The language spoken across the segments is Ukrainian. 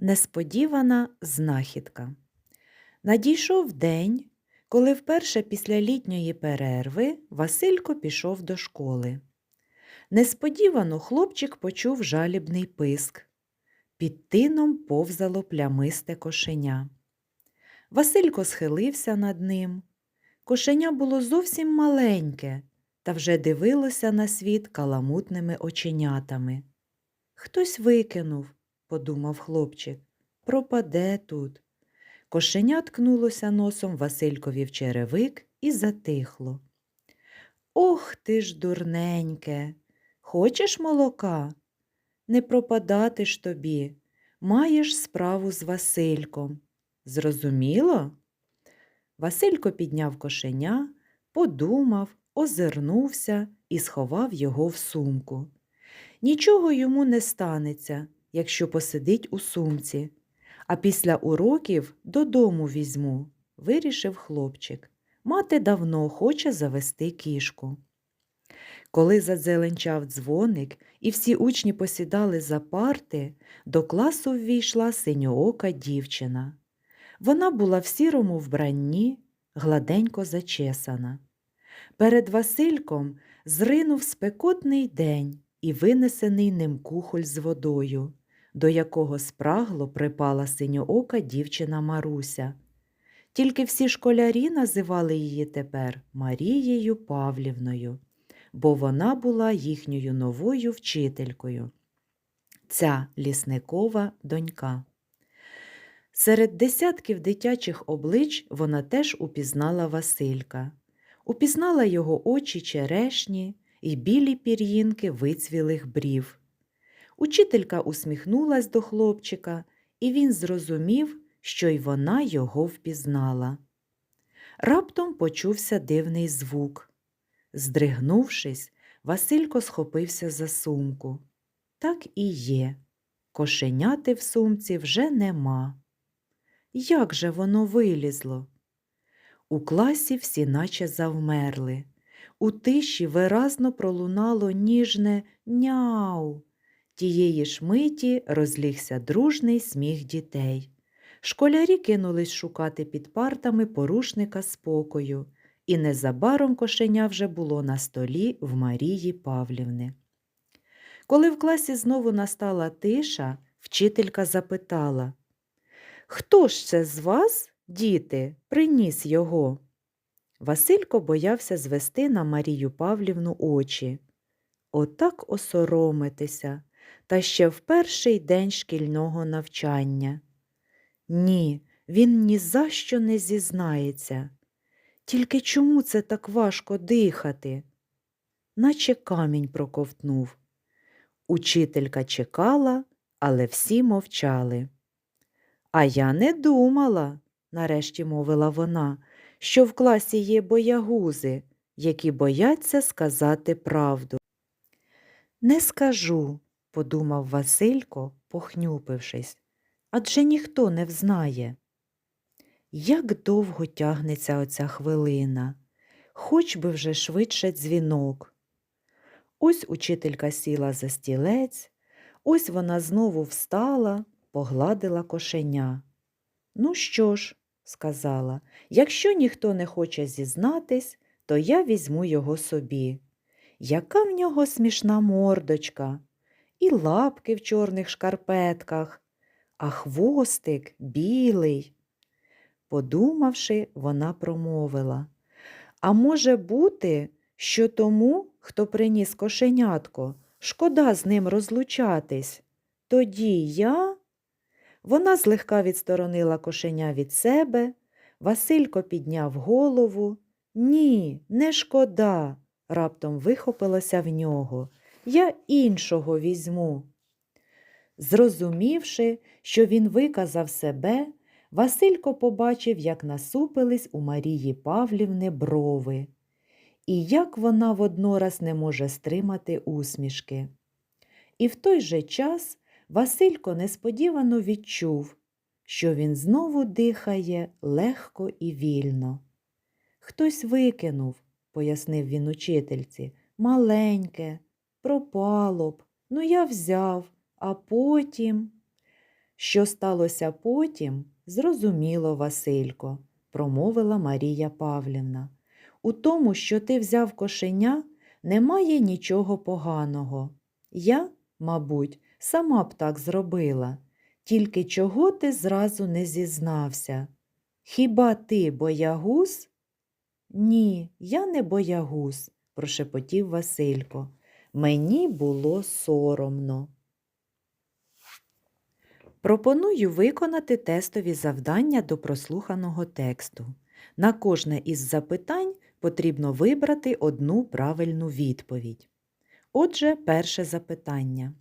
Несподівана знахідка. Надійшов день, коли вперше після літньої перерви Василько пішов до школи. Несподівано хлопчик почув жалібний писк. Під тином повзало плямисте кошеня. Василько схилився над ним. Кошеня було зовсім маленьке та вже дивилося на світ каламутними оченятами. Хтось викинув, подумав хлопчик, пропаде тут. Кошеня ткнулося носом Василькові в черевик і затихло. Ох ти ж, дурненьке, хочеш молока? Не пропадати ж тобі, маєш справу з Васильком. Зрозуміло? Василько підняв кошеня, подумав, озирнувся і сховав його в сумку. Нічого йому не станеться, якщо посидить у сумці, а після уроків додому візьму, вирішив хлопчик. Мати давно хоче завести кішку. Коли задзеленчав дзвоник і всі учні посідали за парти, до класу ввійшла синьоока дівчина. Вона була в сірому вбранні, гладенько зачесана. Перед Васильком зринув спекотний день і винесений ним кухоль з водою, до якого спрагло припала синьоока дівчина Маруся. Тільки всі школярі називали її тепер Марією Павлівною, бо вона була їхньою новою вчителькою. Ця лісникова донька. Серед десятків дитячих облич вона теж упізнала Василька, упізнала його очі черешні і білі пір'їнки вицвілих брів. Учителька усміхнулась до хлопчика, і він зрозумів, що й вона його впізнала. Раптом почувся дивний звук. Здригнувшись, Василько схопився за сумку. Так і є. Кошеняти в сумці вже нема. Як же воно вилізло? У класі всі наче завмерли. У тиші виразно пролунало ніжне няу. Тієї ж миті розлігся дружний сміх дітей. Школярі кинулись шукати під партами порушника спокою, і незабаром кошеня вже було на столі в Марії Павлівни. Коли в класі знову настала тиша, вчителька запитала Хто ж це з вас, діти, приніс його? Василько боявся звести на Марію Павлівну очі. Отак осоромитися, та ще в перший день шкільного навчання. Ні, він ні за що не зізнається. Тільки чому це так важко дихати? Наче камінь проковтнув. Учителька чекала, але всі мовчали. А я не думала, нарешті мовила вона, що в класі є боягузи, які бояться сказати правду. Не скажу, подумав Василько, похнюпившись, адже ніхто не взнає. Як довго тягнеться оця хвилина, хоч би вже швидше дзвінок. Ось учителька сіла за стілець, ось вона знову встала, погладила кошеня. Ну що ж, сказала, якщо ніхто не хоче зізнатись, то я візьму його собі. Яка в нього смішна мордочка, і лапки в чорних шкарпетках, а хвостик білий. Подумавши, вона промовила А може бути, що тому, хто приніс кошенятко, шкода з ним розлучатись. Тоді я. Вона злегка відсторонила кошеня від себе. Василько підняв голову. Ні, не шкода, раптом вихопилося в нього. Я іншого візьму. Зрозумівши, що він виказав себе, Василько побачив, як насупились у Марії Павлівни брови, і як вона воднораз не може стримати усмішки. І в той же час Василько несподівано відчув, що він знову дихає легко і вільно. Хтось викинув, пояснив він учительці, маленьке, пропало б, ну я взяв, а потім. Що сталося потім, зрозуміло, Василько, промовила Марія Павлівна. У тому, що ти взяв кошеня, немає нічого поганого. Я, мабуть, сама б так зробила. Тільки чого ти зразу не зізнався? Хіба ти боягуз? Ні, я не боягуз, прошепотів Василько. Мені було соромно. Пропоную виконати тестові завдання до прослуханого тексту. На кожне із запитань потрібно вибрати одну правильну відповідь. Отже, перше запитання.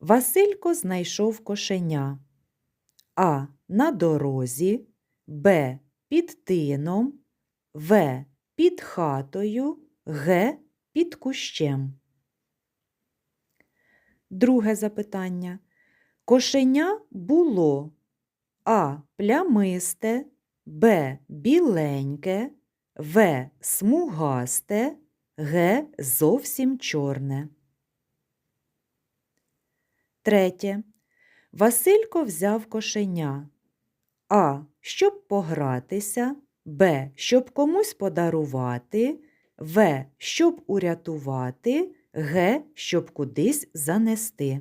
Василько знайшов кошеня А. На дорозі, Б. Під тином, В. Під хатою, Г. Під кущем. Друге запитання. Кошеня було А. Плямисте, Б. Біленьке, В. Смугасте, Г. Зовсім чорне. Третє. Василько взяв кошеня. А. Щоб погратися, Б. Щоб комусь подарувати, В. Щоб урятувати, Г. Щоб кудись занести.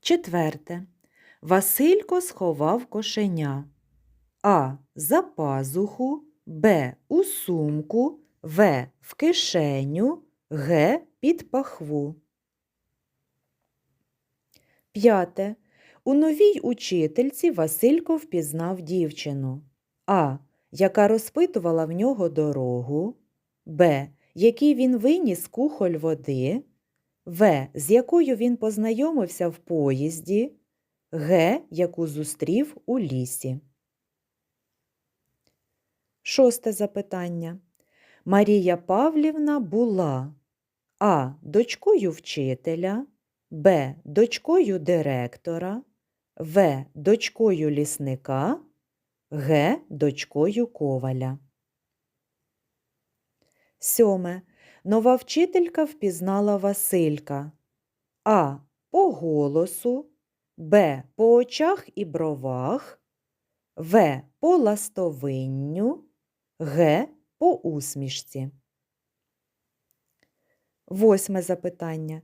Четверте. Василько сховав кошеня. А. За пазуху, Б. У сумку, В. В кишеню, Г. Під пахву. П'яте. У новій учительці Василько впізнав дівчину. А. Яка розпитувала в нього дорогу, Б. Який він виніс кухоль води, В. З якою він познайомився в поїзді, Г. Яку зустрів у лісі. Шосте запитання. Марія Павлівна була А. Дочкою вчителя, Б. Дочкою директора, В. Дочкою лісника, Г. Дочкою коваля. Сьоме. Нова вчителька впізнала Василька. А. По голосу, Б. По очах і бровах, В. По ластовинню, Г. По усмішці. Восьме запитання.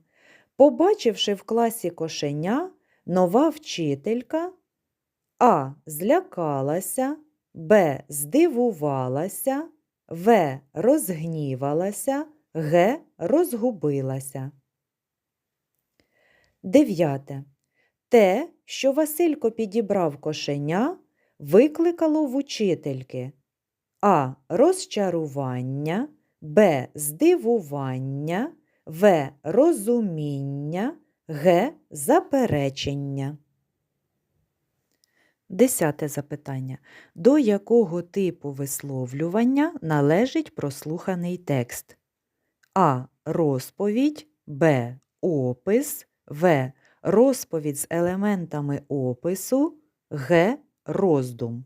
Побачивши в класі кошеня, нова вчителька А. Злякалася, Б. Здивувалася, В. Розгнівалася, Г. Розгубилася. Дев'яте. Те, що Василько підібрав кошеня, викликало в учительки А. Розчарування, Б. Здивування, В. Розуміння, Г. Заперечення. Десяте запитання. До якого типу висловлювання належить прослуханий текст? А. Розповідь, Б. Опис, В. Розповідь з елементами опису, Г. Роздум.